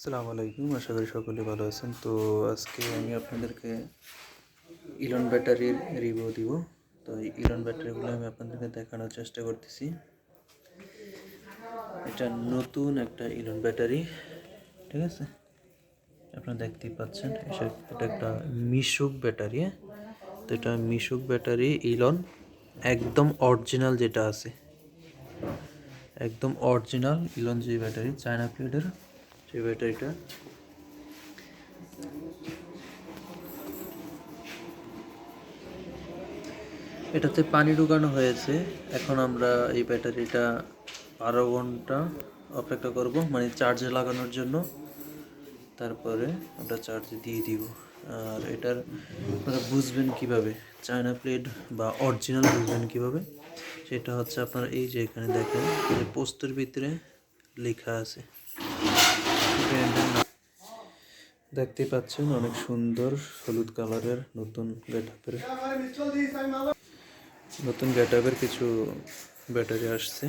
আসসালামু আলাইকুম, আশা করি সকলে ভালো আছেন। তো আজকে আমি আপনাদেরকে ইলন ব্যাটারির রিভিউ দিব। তো এই ইলন ব্যাটারিগুলো আমি আপনাদেরকে দেখানোর চেষ্টা করতেছি। এটা নতুন একটা ইলন ব্যাটারি, ঠিক আছে? আপনারা দেখতেই পাচ্ছেন এটা একটা মিশুক ব্যাটারি হ্যাঁ? তো এটা মিশুক ব্যাটারি ইলন একদম অরিজিনাল যেটা আছে, একদম অরিজিনাল ইলন যে ব্যাটারি, চায়না প্লেটের সেই ব্যাটারিটা এটাতে পানি ঢুকানো হয়েছে। এখন আমরা এই ব্যাটারিটা বারো ঘণ্টা অপেক্ষা করব মানে চার্জে লাগানোর জন্য। তারপরে আমরা চার্জে দিয়ে দিব। আর এটার আপনারা বুঝবেন কীভাবে? চায়না প্লেট বা অরিজিনাল বুঝবেন কীভাবে? সেটা হচ্ছে আপনারা এই যে এখানে দেখেন যে পোস্টের ভিতরে লেখা আছে। দেখতে পাচ্ছেন অনেক সুন্দর হলুদ কালারের নতুন গেট আপের নতুন গেট আপের কিছু ব্যাটারি আসছে।